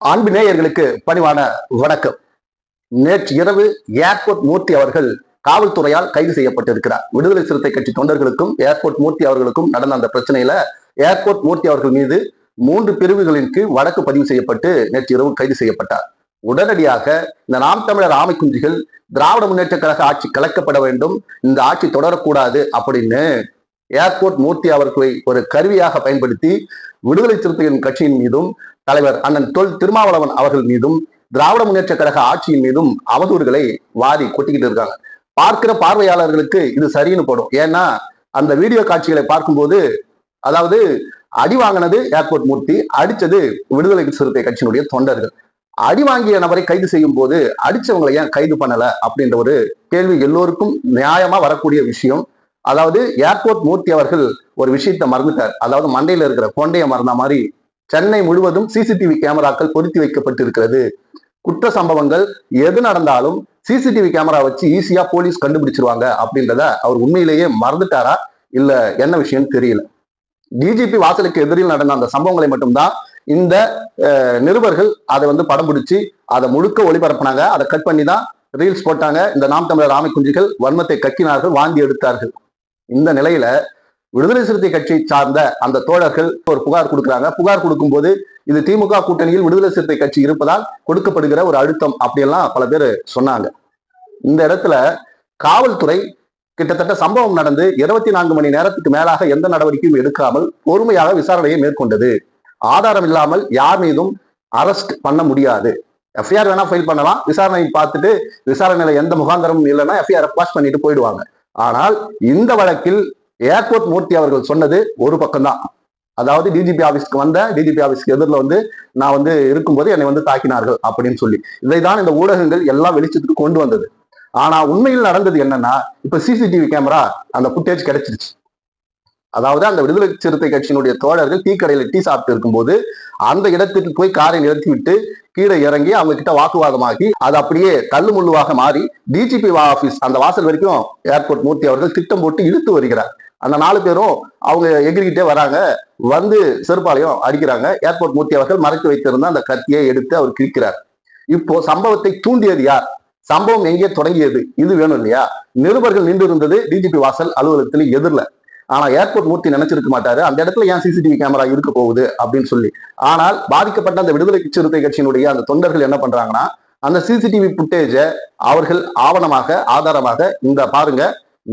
அன்பு நேயர்களுக்கு பணிவான வணக்கம். நேற்று இரவு ஏர்போர்ட் மூர்த்தி அவர்கள் காவல்துறையால் கைது செய்யப்பட்டிருக்கிறார். விடுதலை சிறுத்தை கட்சி தொண்டர்களுக்கும் ஏர்போர்ட் மூர்த்தி அவர்களுக்கும் நடந்த அந்த பிரச்சனையில ஏர்போர்ட் மூர்த்தி அவர்கள் மீது மூன்று பிரிவுகளின் கீழ் வழக்கு பதிவு செய்யப்பட்டு நேற்று இரவு கைது செய்யப்பட்டார். உடனடியாக இந்த நாம் தமிழர் ஆமைக்குஞ்சிகள் திராவிட முன்னேற்ற கழக ஆட்சி கலக்கப்பட வேண்டும் இந்த ஆட்சி தொடரக்கூடாது அப்படின்னு ஏர்போர்ட் மூர்த்தி அவர்களை ஒரு கருவியாக பயன்படுத்தி விடுதலை சிறுத்தைகளின் கட்சியின் மீதும் தலைவர் அண்ணன் தொல் திருமாவளவன் அவர்கள் மீதும் திராவிட முன்னேற்ற கழக ஆட்சியின் மீதும் அவதூறுகளை வாரி கொட்டிக்கிட்டு இருக்காங்க. பார்க்கிற பார்வையாளர்களுக்கு இது சரின்னு போடும். ஏன்னா அந்த வீடியோ காட்சிகளை பார்க்கும்போது அதாவது அடி வாங்கினது ஏர்போர்ட் மூர்த்தி அடிச்சது விடுதலை சிறுத்தை கட்சியினுடைய தொண்டர்கள். அடி வாங்கிய நபரை கைது செய்யும் போது அடிச்சவங்களை ஏன் கைது பண்ணல அப்படின்ற ஒரு கேள்வி எல்லோருக்கும் நியாயமா வரக்கூடிய விஷயம். அதாவது ஏர்போர்ட் மூர்த்தி அவர்கள் ஒரு விஷயத்தை மறந்துட்டார். அதாவது மண்டையில இருக்கிற கொண்டைய மறந்த மாதிரி சென்னை முழுவதும் சிசிடிவி கேமராக்கள் பொருத்தி வைக்கப்பட்டிருக்கிறது. குற்ற சம்பவங்கள் எது நடந்தாலும் சிசிடிவி கேமரா வச்சு ஈஸியா போலீஸ் கண்டுபிடிச்சிருவாங்க அப்படின்றத அவர் உண்மையிலேயே மறந்துட்டாரா? இல்ல என்ன விஷயம்னு தெரியல. டிஜிபி வாசலுக்கு எதிரில் நடந்த அந்த சம்பவங்களை மட்டும்தான் இந்த நிருபர்கள் அதை வந்து படம் பிடிச்சி அதை முழுக்க ஒளிபரப்புனாங்க. அதை கட் பண்ணி தான் ரீல்ஸ் போட்டாங்க. இந்த நாம் தமிழர் ஆமை குஞ்சுகள் வன்மத்தை கக்கினார்கள் வாந்தி எடுத்தார்கள். இந்த நிலையில விடுதலை சிறுத்தை கட்சியை சார்ந்த அந்த தோழர்கள் ஒரு புகார் கொடுக்குறாங்க. புகார் கொடுக்கும்போது இது திமுக கூட்டணியில் விடுதலை சிறுத்தை கட்சி இருப்பதால் கொடுக்கப்படுகிற ஒரு அழுத்தம் அப்படியெல்லாம் பல பேர் சொன்னாங்க. இந்த இடத்துல காவல்துறை கிட்டத்தட்ட சம்பவம் நடந்து இருபத்தி நான்கு மணி நேரத்துக்கு மேலாக எந்த நடவடிக்கையும் எடுக்காமல் பொறுமையாக விசாரணையை மேற்கொண்டது. ஆதாரம் இல்லாமல் யார் மீதும் அரெஸ்ட் பண்ண முடியாது. எஃப்ஐஆர் வேணா ஃபைல் பண்ணலாம். விசாரணை பார்த்துட்டு விசாரணையில எந்த முகாந்திரமும் இல்லைன்னா எஃப்ஐஆர் பாஸ் பண்ணிட்டு போயிடுவாங்க. ஆனால் இந்த வழக்கில் ஏர்போர்ட் மூர்த்தி அவர்கள் சொன்னது ஒரு பக்கம்தான். அதாவது டிஜிபி ஆபீஸ்க்கு வந்த டிஜிபி ஆபீஸ்க்கு எதிரில் வந்து நான் வந்து இருக்கும்போது என்னை வந்து தாக்கினார்கள் அப்படின்னு சொல்லி. இதைதான் இந்த ஊடகங்கள் எல்லாம் வெளிச்சத்துக்கு கொண்டு வந்தது. ஆனா உண்மையில் நடந்தது என்னன்னா இப்ப சிசிடிவி கேமரா அந்த ஃபுட்டேஜ் கிடைச்சிருச்சு. அதாவது அந்த விடுதலை சிறுத்தை கட்சியினுடைய தோழர்கள் டீ கடையில டீ சாப்பிட்டு இருக்கும்போது அந்த இடத்துக்கு போய் காரை நிறுத்தி விட்டு கீழே இறங்கி அவங்க கிட்ட வாக்குவாதமாகி அது அப்படியே தள்ளு முள்ளுவாக மாறி டிஜிபி ஆபீஸ் அந்த வாசல் வரைக்கும் ஏர்போர்ட் மூர்த்தி அவர்கள் திட்டம் போட்டு இழுத்து வருகிறார். அந்த நாலு பேரும் அவங்க எகிரிக்கிட்டே வராங்க. வந்து செருப்பாலையும் அடிக்கிறாங்க. ஏர்போர்ட் மூர்த்தி அவர்கள் மறைத்து வைத்திருந்த அந்த கத்தியை எடுத்து அவர் கிழிக்கிறார். இப்போ சம்பவத்தை தூண்டியது யார்? சம்பவம் எங்கே தொடங்கியது? இது வேணும் இல்லையா? நிருபர்கள் நின்று இருந்தது டிஜிபி வாசல் அலுவலகத்தில் எதிரில். ஆனா ஏர்போர்ட் மூர்த்தி நினைச்சிருக்க மாட்டாரு. அந்த இடத்துல ஏன் சிசிடிவி கேமரா இருக்க போகுது அப்படின்னு சொல்லி. ஆனால் பாதிக்கப்பட்ட அந்த விடுதலை சிறுத்தை கட்சியினுடைய அந்த தொண்டர்கள் என்ன பண்றாங்கன்னா அந்த சிசிடிவி புட்டேஜை அவர்கள் ஆவணமாக ஆதாரமாக இந்த பாருங்க.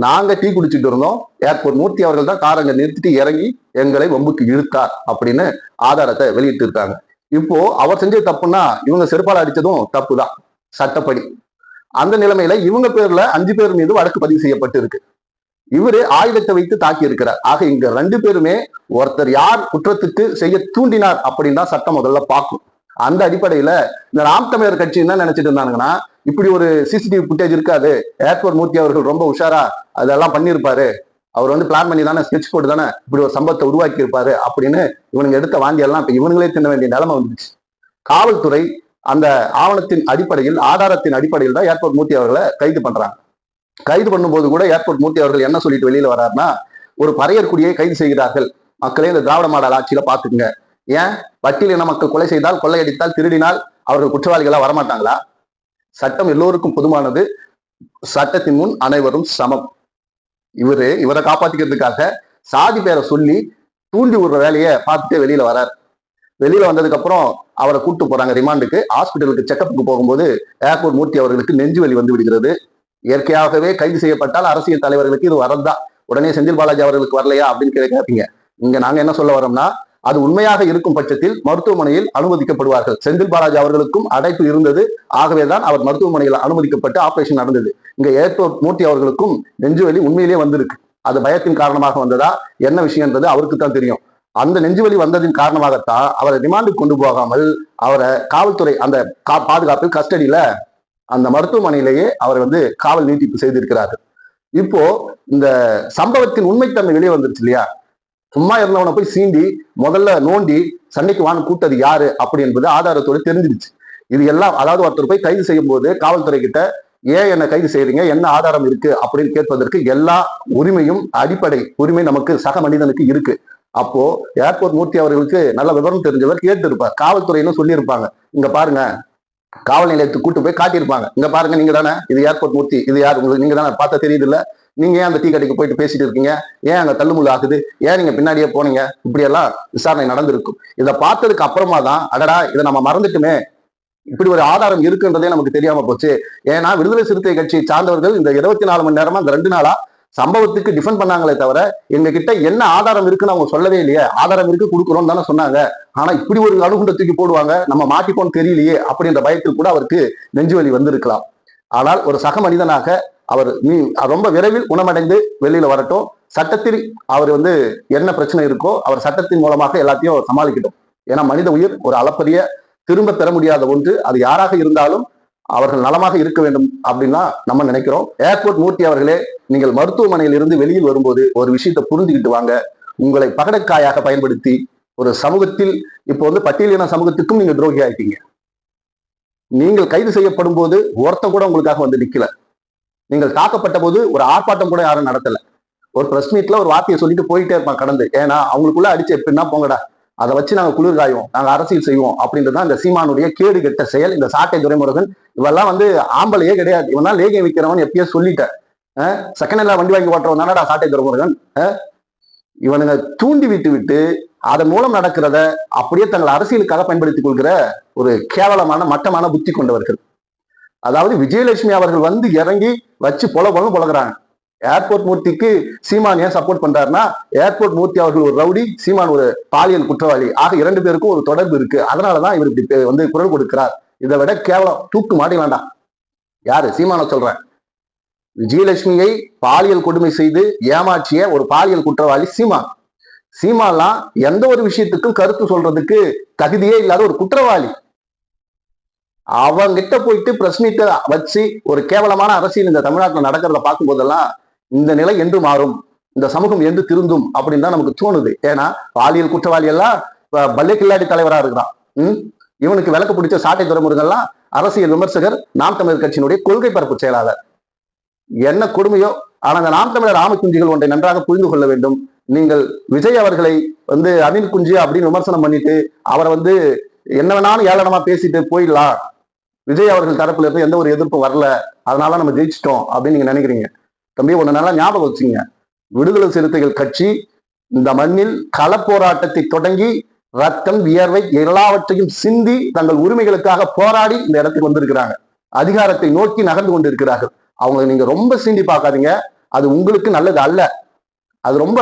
நாங்க டீ குடிச்சிட்டு இருந்தோம். ஏர்போர்ட் மூர்த்தி அவர்கள் தான் காரங்க நிறுத்திட்டு இறங்கி எங்களை வம்புக்கு இழுத்தார் அப்படின்னு ஆதாரத்தை வெளியிட்டு இருக்காங்க இப்போ அவர் செஞ்சது தப்புன்னா இவங்க செருப்பால் அடிச்சதும் தப்பு தான் சட்டப்படி. அந்த நிலைமையில இவங்க பேர்ல அஞ்சு பேர் மீது வழக்கு பதிவு செய்யப்பட்டு இருக்கு இவரு ஆயுதத்தை வைத்து தாக்கி இருக்கிறார் ஆக இங்க ரெண்டு பேருமே ஒருத்தர் யார் குற்றத்துக்கு செய்ய தூண்டினார் அப்படின்னு தான் சட்டம் முதல்ல பார்க்கும். அந்த அடிப்படையில இந்த நாம் தமிழர் கட்சி என்ன நினைச்சிட்டு இருந்தாங்கன்னா இப்படி ஒரு சிசிடிவி ஃபுட்டேஜ் இருக்காது. ஏர்போர்ட் மூர்த்தி அவர்கள் ரொம்ப உஷாரா அதெல்லாம் பண்ணியிருப்பாரு. அவர் வந்து பிளான் பண்ணி தானே ஸ்கெட்ச் போட்டு தானே இப்படி ஒரு சம்பவத்தை உருவாக்கி இருப்பாரு அப்படின்னு இவனுங்க எடுத்த வாந்தி எல்லாம் இப்ப இவனுங்களே தின்ன வேண்டிய நிலைமை வந்துச்சு காவல்துறை அந்த ஆவணத்தின் அடிப்படையில் ஆதாரத்தின் அடிப்படையில் தான் ஏர்போர்ட் மூர்த்தி அவர்களை கைது பண்றாங்க. கைது பண்ணும்போது கூட ஏர்போர்ட் மூர்த்தி அவர்கள் என்ன சொல்லிட்டு வெளியில வர்றாருன்னா ஒரு பறையற்குடியை கைது செய்கிறார்கள். மக்களே இந்த திராவிட மாடல் ஆட்சியில பாத்துக்குங்க ஏன்? பட்டியலின மக்கள் கொலை செய்தால் கொள்ளையடித்தால் திருடினால் அவர்கள் குற்றவாளிகளா வரமாட்டாங்களா? சட்டம் எல்லோருக்கும் பொதுவானது. சட்டத்தின் முன் அனைவரும் சமம். இவரு இவரை காப்பாத்திக்கிறதுக்காக சாதி பேரை சொல்லி தூண்டி விடுற வேலையை பார்த்துட்டு வெளியில வரார். வெளியில வந்ததுக்கு அப்புறம் அவரை கூட்டு போறாங்க ரிமாண்டுக்கு. ஹாஸ்பிட்டலுக்கு செக்கப்புக்கு போகும்போது ஏர்போர்ட் மூர்த்தி அவர்களுக்கு நெஞ்சு வலி வந்து விடுகிறது. இயற்கையாகவே கைது செய்யப்பட்டால் அரசியல் தலைவர்களுக்கு இது வரதுதான். உடனே செந்தில் பாலாஜி அவர்களுக்கு வரலையா அப்படின்னு கேட்காதீங்க. இங்க நாங்க என்ன சொல்ல வரோம்னா அது உண்மையாக இருக்கும் பட்சத்தில் மருத்துவமனையில் அனுமதிக்கப்படுவார்கள். செந்தில் பாலாஜி அவர்களுக்கும் அடைப்பு இருந்தது. ஆகவேதான் அவர் மருத்துவமனையில் அனுமதிக்கப்பட்டு ஆபரேஷன் நடந்தது. இங்க ஏர்போர்ட் மூர்த்தி அவர்களுக்கும் நெஞ்சுவலி உண்மையிலேயே வந்திருக்கு. அது பயத்தின் காரணமாக வந்ததா? என்ன விஷயம்ன்றது அவருக்கு தான் தெரியும். அந்த நெஞ்சுவலி வந்ததின் காரணமாகத்தான் அவரை ரிமாண்டுக்கு கொண்டு போகாமல் அவரை காவல்துறை அந்த கா பாதுகாப்பில் கஸ்டடியில அந்த மருத்துவமனையிலேயே அவர் வந்து காவல் நீட்டிப்பு செய்திருக்கிறார்கள். இப்போ இந்த சம்பவத்தின் உண்மைத்தன்மை வெளியே வந்துருச்சு இல்லையா? சும்மா இருந்தவனை போய் சீண்டி முதல்ல நோண்டி சண்டைக்கு வாங்க கூட்டது யாரு அப்படி என்பது ஆதாரத்தோடு தெரிஞ்சிருச்சு இது எல்லாம் அதாவது ஒருத்தர் போய் கைது செய்யும் போது காவல்துறை கிட்ட ஏன் என்ன கைது செய்யறீங்க என்ன ஆதாரம் இருக்கு? அப்படின்னு கேட்பதற்கு எல்லா உரிமையும் அடிப்படை உரிமை நமக்கு சக மனிதனுக்கு இருக்கு. அப்போ ஏர்போர்ட் மூர்த்தி அவர்களுக்கு நல்ல விவரம் தெரிஞ்சவர் கேட்டு இருப்பார் காவல்துறையிலும் சொல்லியிருப்பாங்க. இங்க பாருங்க காவல் நிலையத்துக்கு கூட்டு போய் காட்டியிருப்பாங்க. இங்க பாருங்க நீங்க தானே? இது ஏர்போர்ட் மூர்த்தி. இது யார்? உங்களுக்கு நீங்க தானே? பார்த்தா தெரியுது இல்ல நீங்க ஏன் அந்த டீ கடைக்கு போயிட்டு பேசிட்டு இருக்கீங்க? ஏன் அங்க தள்ளுமுள்ள ஆகுது? ஏன் நீங்க பின்னாடியே போனீங்க? இப்படி எல்லாம் விசாரணை நடந்திருக்கும். இதை பார்த்ததுக்கு அப்புறமா தான் அடடா இதை நம்ம மறந்துட்டுமே. இப்படி ஒரு ஆதாரம் இருக்குன்றதே நமக்கு தெரியாம போச்சு. ஏன்னா விடுதலை சிறுத்தை கட்சியை சார்ந்தவர்கள் இந்த இருபத்தி நாலு மணி நேரமா இந்த ரெண்டு நாளா சம்பவத்துக்கு டிஃபெண்ட் பண்ணாங்களே தவிர எங்க கிட்ட என்ன ஆதாரம் இருக்குன்னு அவங்க சொல்லவே இல்லையே. ஆதாரம் இருக்கு கொடுக்குறோம்னு தானே சொன்னாங்க. ஆனா இப்படி ஒரு அணுகுண்ட தூக்கி போடுவாங்க. நம்ம மாட்டிப்போம் தெரியலையே அப்படின்ற பயத்தில் கூட அவருக்கு நெஞ்சுவலி வந்திருக்கலாம். ஆனால் ஒரு சக மனிதனாக அவர் நீ ரொம்ப விரைவில் குணமடைந்து வெளியில வரட்டும். சட்டத்தில் அவர் வந்து என்ன பிரச்சனை இருக்கோ அவர் சட்டத்தின் மூலமாக எல்லாத்தையும் சமாளிக்கட்டும். ஏன்னா மனித உயிர் ஒரு அளப்பரிய திரும்ப பெற முடியாத ஒன்று. அது யாராக இருந்தாலும் அவர்கள் நலமாக இருக்க வேண்டும் அப்படின்னா நம்ம நினைக்கிறோம். ஏர்போர்ட் மூர்த்தி அவர்களே நீங்கள் மருத்துவமனையில் இருந்து வெளியில் வரும்போது ஒரு விஷயத்தை புரிஞ்சுக்கிட்டு வாங்க. உங்களை பகடக்காயாக பயன்படுத்தி ஒரு சமூகத்தில் இப்போ வந்து பட்டியலின சமூகத்துக்கும் நீங்க துரோகி ஆயிட்டீங்க. நீங்கள் கைது செய்யப்படும் போது ஒருத்தன் கூட உங்களுக்காக வந்து நிக்கல. நீங்கள் தாக்கப்பட்ட போது ஒரு ஆர்ப்பாட்டம் கூட யாரும் நடத்தல. ஒரு பிரஸ் மீட்ல ஒரு வார்த்தையை சொல்லிட்டு போயிட்டே இருப்பான் கடந்து. ஏன்னா அவங்களுக்குள்ள அடிச்சு எப்படின்னா போங்கடா அதை வச்சு நாங்க குளிர் காயும் நாங்க அரசியல் செய்வோம் அப்படின்றது தான் இந்த சீமானுடைய கேடு கெட்ட செயல். இந்த சாட்டை துரைமுருகன் இவெல்லாம் வந்து ஆம்பளையே கிடையாது. இவன் தான் லேகியம் விற்கிறவன் எப்பயோ சொல்லிட்டேன். செகண்ட் ஹேண்ட்ல வண்டி வாங்கி ஓட்டுறவன் தானடா சாட்டை துரைமுருகன்? இவனுங்க தூண்டி விட்டு விட்டு அதன் மூலம் நடக்கிறத அப்படியே தங்கள் அரசியலுக்காக பயன்படுத்திக் கொள்கிற ஒரு கேவலமான மட்டமான புத்தி கொண்டவர்கள். அதாவது விஜயலட்சுமி அவர்கள் வந்து இறங்கி வச்சு பொல பொலம் பொழகுறாங்க ஏர்போர்ட் மூர்த்திக்கு சீமான் ஏன் சப்போர்ட் பண்றாருன்னா ஏர்போர்ட் மூர்த்தி அவர்கள் ஒரு ரவுடி சீமான் ஒரு பாலியல் குற்றவாளி. ஆக இரண்டு பேருக்கும் ஒரு தொடர்பு இருக்கு. அதனாலதான் இவர் இப்படி வந்து குரல் கொடுக்கிறார். இதை விட கேவலம் தூக்கு மாட்டி வேண்டாம். யாரு? சீமான சொல்றேன். விஜயலட்சுமியை பாலியல் கொடுமை செய்து ஏமாற்றிய ஒரு பாலியல் குற்றவாளி சீமா. சீமாலாம் எந்த ஒரு விஷயத்துக்கும் கருத்து சொல்றதுக்கு தகுதியே இல்லாத ஒரு குற்றவாளி. அவங்கிட்ட போயிட்டு பிரஸ் மீட்டை வச்சு ஒரு கேவலமான அரசியல் இந்த தமிழ்நாட்டில் நடக்கிறத பார்க்கும் போதெல்லாம் இந்த நிலை என்று மாறும். இந்த சமூகம் என்று திருந்தும் அப்படின்னு தான் நமக்கு தோணுது. ஏன்னா பாலியல் குற்றவாளி எல்லாம் இப்ப பல்லே கில்லாடி தலைவரா இருக்கிறான். உம் இவனுக்கு விளக்கு பிடிச்ச சாட்டை துறைமுருகெல்லாம் அரசியல் விமர்சகர் நாம் தமிழர் கட்சியினுடைய கொள்கை பரப்பு செயலாளர். என்ன கொடுமையோ ஆனால் அந்த நாம் தமிழர் ஆமை குஞ்சுகள் ஒன்றை நன்றாக புரிந்து கொள்ள வேண்டும். நீங்கள் விஜய் அவர்களை வந்து அமீன் குஞ்சு அப்படின்னு விமர்சனம் பண்ணிட்டு அவரை வந்து என்ன வேணாலும் ஏளனமா பேசிட்டு போயிடலாம் விஜய் அவர்கள் தரப்புல இருந்து எந்த ஒரு எதிர்ப்பும் வரல. அதனால நம்ம ஜெயிச்சிட்டோம் அப்படின்னு நீங்க நினைக்கிறீங்க. தம்பி ஒண்ணு நல்லா ஞாபகம் வச்சுங்க. விடுதலை சிறுத்தைகள் கட்சி இந்த மண்ணில் களப்போராட்டத்தை தொடங்கி ரத்தம் வியர்வை எல்லாவற்றையும் சிந்தி தங்கள் உரிமைகளுக்காக போராடி இந்த இடத்துக்கு வந்திருக்கிறாங்க. அதிகாரத்தை நோக்கி நகர்ந்து கொண்டிருக்கிறார்கள். அவங்க நீங்க ரொம்ப சீண்டி பார்க்காதீங்க. அது உங்களுக்கு நல்லது அல்ல. அது ரொம்ப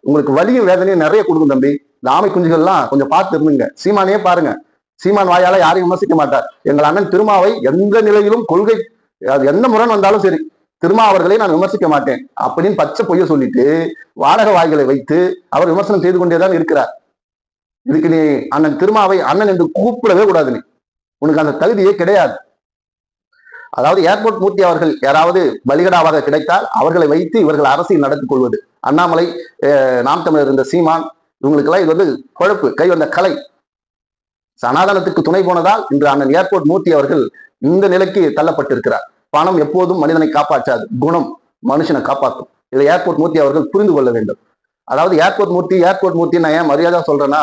உங்களுக்கு வலியும் வேதனையும் நிறைய கொடுக்கும் தம்பி. இந்த ஆமை குஞ்சுகள்லாம் கொஞ்சம் பார்த்து இருந்துங்க. சீமானே பாருங்க. சீமான் வாயால யாரையும் விமர்சிக்க மாட்டார். எங்கள் அண்ணன் திருமாவை எந்த நிலையிலும் கொள்கை அது எந்த முரண் வந்தாலும் சரி திருமா அவர்களை நான் விமர்சிக்க மாட்டேன். அப்படின்னு பச்சை பொய்ய சொல்லிட்டு வாடகை வாய்களை வைத்து அவர் விமர்சனம் செய்து கொண்டேதான் இருக்கிறார். இதுக்கு நீ அண்ணன் திருமாவை அண்ணன் என்று கூப்பிடவே கூடாது நீ. உனக்கு அந்த தகுதியே கிடையாது. அதாவது ஏர்போர்ட் மூர்த்தி அவர்கள் யாராவது பலிகடாவாக கிடைத்தால் அவர்களை வைத்து இவர்கள் அரசியல் நடத்திக் கொள்வது. அண்ணாமலை அஹ், நாம் தமிழர் இருந்த சீமான் இவங்களுக்கெல்லாம் இது வந்து குழப்பு கை வந்த கலை. சனாதனத்துக்கு துணை போனதால் இன்று அண்ணன் ஏர்போர்ட் மூர்த்தி அவர்கள் இந்த நிலைக்கு தள்ளப்பட்டிருக்கிறார். பணம் எப்போதும் மனிதனை காப்பாற்றாது குணம் மனுஷனை காப்பாற்றும். இதை ஏர்போர்ட் மூர்த்தி அவர்கள் புரிந்து கொள்ள வேண்டும். அதாவது ஏர்போர்ட் மூர்த்தி ஏர்போர்ட் மூர்த்தி நான் ஏன் மரியாதை சொல்றேன்னா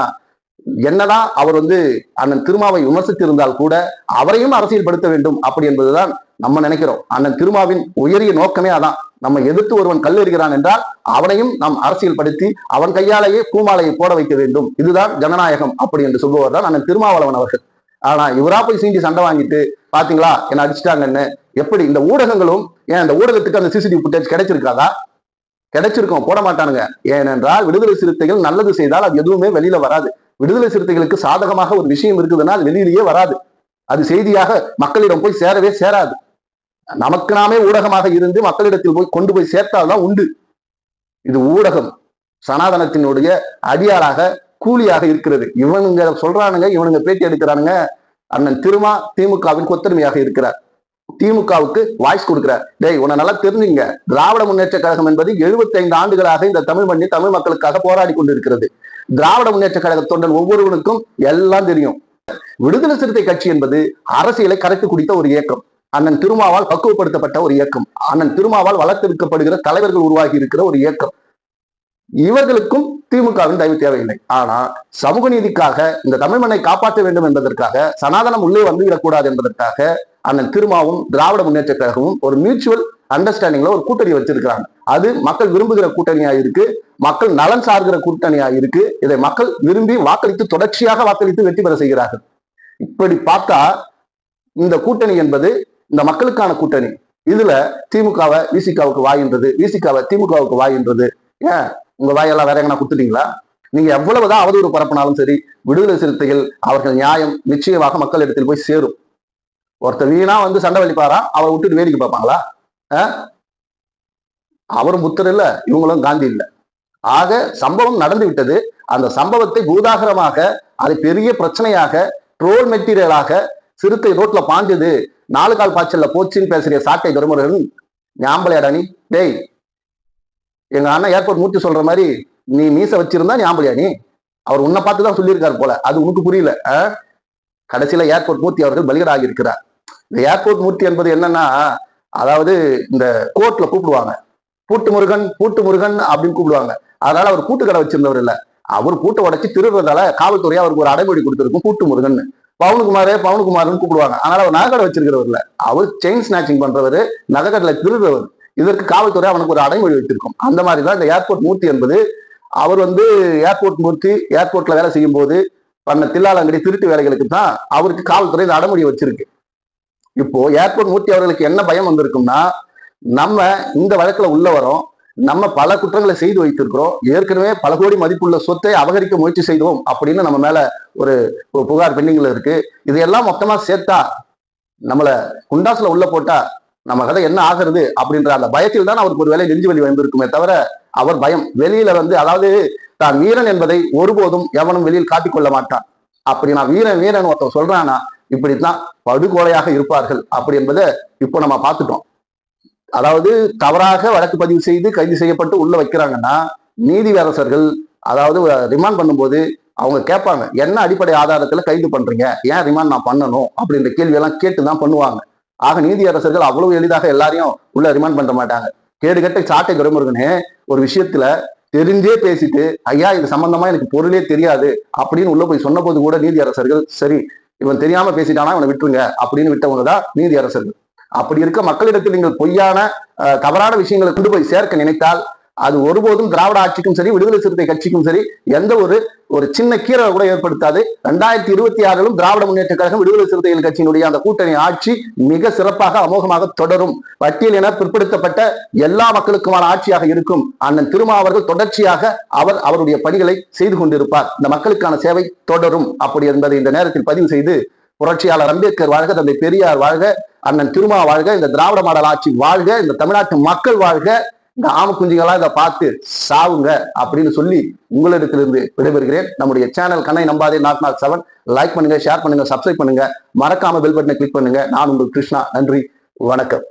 என்னதான் அவர் வந்து அண்ணன் திருமாவை விமர்சித்திருந்தால் கூட அவரையும் அரசியல்படுத்த வேண்டும். அப்படி என்பதுதான் நம்ம நினைக்கிறோம். அண்ணன் திருமாவின் உயரிய நோக்கமே அதான். நம்ம எதிர்த்து ஒருவன் கல்லெறிகிறான் என்றால் அவனையும் நாம் அரசியல்படுத்தி அவன் கையாலேயே பூமாலையை போட வைக்க வேண்டும். இதுதான் ஜனநாயகம் அப்படி என்று சொல்பவர் தான் அண்ணன் திருமாவளவன் அவர்கள். ஆனா இவரா போய் சீண்டி சண்டை வாங்கிட்டு பாத்தீங்களா? என்ன அடிச்சிட்டாங்கன்னு? எப்படி? இந்த ஊடகங்களும் ஏன் இந்த ஊடகத்துக்கு அந்த சிசிடிவி ஃபுட்டேஜ் கிடைச்சிருக்காதா? கிடைச்சிருக்கோம். போட மாட்டானுங்க. ஏனென்றால் விடுதலை சிறுத்தைகள் நல்லது செய்தால் அது எதுவுமே வெளியில வராது. விடுதலை சிறுத்தைகளுக்கு சாதகமாக ஒரு விஷயம் இருக்குதுன்னா அது வெளியிலேயே வராது. அது செய்தியாக மக்களிடம் போய் சேரவே சேராது. நமக்கு நாமே ஊடகமாக இருந்து மக்களிடத்தில் போய் கொண்டு போய் சேர்த்தால்தான் உண்டு. இது ஊடகம் சனாதனத்தினுடைய அடியாராக கூலியாக இருக்கிறது. இவனுங்க சொல்றானுங்க இவனுங்க பேட்டி எடுக்கிறானுங்க. அண்ணன் திருமா திமுகவின் கொத்தடிமையாக இருக்கிறார். திமுகவுக்கு வாய்ஸ் கொடுக்கிறார். டேய் உன்னை நல்லா தெரிஞ்சுங்க. திராவிட முன்னேற்ற கழகம் என்பது 75 ஆண்டுகளாக இந்த தமிழ் மண்ணி தமிழ் மக்களுக்காக போராடி கொண்டிருக்கிறது. திராவிட முன்னேற்ற கழக தொண்டன் ஒவ்வொருவனுக்கும் எல்லாம் தெரியும். விடுதலை சிறுத்தை கட்சி என்பது அரசியலை கரைத்து குடித்த ஒரு இயக்கம். அண்ணன் திருமாவால் பக்குவப்படுத்தப்பட்ட ஒரு இயக்கம். அண்ணன் திருமாவால் வளர்த்தெடுக்கப்படுகிற தலைவர்கள் உருவாகி இருக்கிற ஒரு இயக்கம். இவர்களுக்கும் திமுகவின் தயவு தேவையில்லை. ஆனா சமூக நீதிக்காக இந்த தமிழ் மண்ணை காப்பாற்ற வேண்டும் என்பதற்காக சனாதனம் உள்ளே வந்துவிடக்கூடாது என்பதற்காக அண்ணன் திருமாவும் திராவிட முன்னேற்ற கழகமும் ஒரு மியூச்சுவல் அண்டர்ஸ்டாண்டிங்ல ஒரு கூட்டணி வச்சிருக்கிறாங்க. அது மக்கள் விரும்புகிற கூட்டணியா இருக்கு மக்கள் நலன் சார்கிற கூட்டணியா இருக்கு. இதை மக்கள் விரும்பி வாக்களித்து தொடர்ச்சியாக வாக்களித்து வெற்றி பெற செய்கிறார்கள். இப்படி பார்த்தா இந்த கூட்டணி என்பது இந்த மக்களுக்கான கூட்டணி. இதுல திமுகவை விசிகாவுக்கு வாயின்றது விசிகாவை திமுகவுக்கு வாயின்றது ஏன்? உங்க வாயெல்லாம் வேற எங்கன்னா கொடுத்துட்டீங்களா? நீங்க எவ்வளவுதான் அவதூறு பரப்பினாலும் சரி விடுதலை சிறுத்தைகள் அவர்கள் நியாயம் நிச்சயமாக மக்கள் இடத்தில் போய் சேரும். ஒருத்தர் வீணா வந்து சண்டை வலிப்பாரா? அவரை விட்டுட்டு வேடிக்கை பார்ப்பாங்களா? அவரும் புத்தர் இல்ல இவங்களும் காந்தி இல்ல. ஆக சம்பவம் நடந்து விட்டது. அந்த சம்பவத்தை பூதாகரமாக அது பெரிய பிரச்சனையாக ட்ரோல் மெட்டீரியலாக சிறுத்தை ரோட்ல பாஞ்சது. நாலு கால் பாய்ச்சல்ல போச்சுன்னு பேசுற சாட்டை துரைமுருகன் ஞாம்பலையாடானி டேய் எங்க அண்ணன் ஏர்போர்ட் மூர்த்தி சொல்ற மாதிரி நீ மீச வச்சிருந்தா ஞாபகம் நீ? அவர் உன்னை பார்த்து தான் சொல்லியிருக்காரு போல. அது உனக்கு புரியல ஆ? கடைசியில ஏர்போர்ட் மூர்த்தி அவர்கள் பலிகடாகி இருக்கிறார். இந்த ஏர்போர்ட் மூர்த்தி என்பது என்னன்னா அதாவது இந்த கோர்ட்ல கூப்பிடுவாங்க. பூட்டு முருகன் பூட்டு முருகன் அப்படின்னு கூப்பிடுவாங்க. அதனால அவர் பூட்டு கடை வச்சிருந்தவர் இல்ல. அவர் பூட்டை உடச்சி திருடுறதால காவல்துறை அவருக்கு ஒரு அடைமொழி கொடுத்துருக்கும் பூட்டு முருகன் பவனுக்குமாரே பவனுக்குமார்னு கூப்பிடுவாங்க. ஆனால் அவர் நகைக்கடை வச்சிருக்கிறவர் இல்ல. அவர் செயின் ஸ்நாச்சிங் பண்றவர் நகைக்கடையில திருடுறவர். இதற்கு காவல்துறை அவனுக்கு ஒரு அடைமொழி வச்சிருக்கும் அந்த மாதிரி தான் இந்த ஏர்போர்ட் மூர்த்தி என்பது. அவர் வந்து ஏர்போர்ட் மூர்த்தி ஏர்போர்ட்ல வேலை செய்யும் போது பண்ண தில்லாலங்கடி திருட்டு வேலைகளுக்கு தான் அவருக்கு காவல்துறை இந்த அடைமொழி வச்சிருக்கு. இப்போ ஏர்போர்ட் மூர்த்தி அவர்களுக்கு என்ன பயம் வந்திருக்கும்னா நம்ம இந்த வழக்குல உள்ள வரோம் நம்ம பல குற்றங்களை செய்து வைத்திருக்கிறோம் ஏற்கனவே பல கோடி மதிப்புள்ள சொத்தை அபகரிக்க முயற்சி செய்தோம் அப்படின்னு நம்ம மேல ஒரு புகார் பெண்டிங்ல இருக்கு. இதையெல்லாம் மொத்தமா சேர்த்தா நம்மள குண்டாசுல உள்ள போட்டா நம்ம கதை என்ன ஆகிறது அப்படின்ற அந்த பயத்தில் தான் அவருக்கு ஒரு வேலை நெஞ்சு வலி வந்திருக்குமே தவிர அவர் பயம். வெளியில வந்து அதாவது தான் வீரன் என்பதை ஒருபோதும் எவனும் வெளியில் காட்டிக்கொள்ள மாட்டான். அப்படி நான் வீரன் வீரன் ஒருத்தன் சொல்றானா இப்படித்தான் படுகொலையாக இருப்பார்கள். அப்படி என்பதை இப்போ நம்ம பார்த்துட்டோம். அதாவது தவறாக வழக்கு பதிவு செய்து கைது செய்யப்பட்டு உள்ள வைக்கிறாங்கன்னா நீதிவரசர்கள் அதாவது ரிமாண்ட் பண்ணும்போது அவங்க கேட்பாங்க என்ன அடிப்படை ஆதாரத்துல கைது பண்றீங்க? ஏன் ரிமாண்ட் நான் பண்ணணும்? அப்படின்ற கேள்வியெல்லாம் கேட்டு தான் பண்ணுவாங்க. ஆக நீதியரசர்கள் அவ்வளவு எளிதாக எல்லாரையும் உள்ள ரிமாண்ட் பண்ண மாட்டாங்க. கேடுகட்ட சாட்டை துரைமுருகனே ஒரு விஷயத்துல தெரிஞ்சே பேசிட்டு ஐயா இது சம்பந்தமா எனக்கு பொருளே தெரியாது அப்படின்னு உள்ள போய் சொன்னபோது கூட நீதியரசர்கள் சரி இவன் தெரியாம பேசிட்டானா இவனை விட்டுருங்க அப்படின்னு விட்டவங்க தான் நீதியரசர்கள் அப்படி இருக்க மக்களிடத்தில் நீங்கள் பொய்யான தவறான விஷயங்களை கொண்டு போய் சேர்க்க நினைத்தால் அது ஒருபோதும் திராவிட ஆட்சிக்கும் சரி விடுதலை சிறுத்தை கட்சிக்கும் சரி எந்த ஒரு ஒரு சின்ன கீரலை கூட ஏற்படுத்தாது. ரெண்டாயிரத்தி இருபத்தி ஆறிலும் திராவிட முன்னேற்ற கழகம் விடுதலை சிறுத்தைகள் கட்சியினுடைய அந்த கூட்டணி ஆட்சி மிக சிறப்பாக அமோகமாக தொடரும். பட்டியல் என பிற்படுத்தப்பட்ட எல்லா மக்களுக்குமான ஆட்சியாக இருக்கும் அண்ணன் திருமா அவர்கள் தொடர்ச்சியாக அவர் அவருடைய பணிகளை செய்து கொண்டிருப்பார். இந்த மக்களுக்கான சேவை தொடரும். அப்படி என்பதை இந்த நேரத்தில் பதிவு செய்து புரட்சியாளர் அம்பேத்கர் வாழ்க தந்தை பெரியார் வாழ்க அண்ணன் திருமா வாழ்க இந்த திராவிட மாடல் ஆட்சி வாழ்க இந்த தமிழ்நாட்டு மக்கள் வாழ்க இந்த ஆம குஞ்சுகளா இதை பார்த்து சாவுங்க அப்படின்னு சொல்லி உங்களிடத்திலிருந்து விடைபெறுகிறேன். நம்முடைய சேனல் கண்ணை நம்பாதே நாட் நாட் செவன் லைக் பண்ணுங்க ஷேர் பண்ணுங்க சப்ஸ்கிரைப் பண்ணுங்க. மறக்காம பெல் பட்டனை கிளிக் பண்ணுங்க. நான் உங்கள் கிருஷ்ணா. நன்றி வணக்கம்.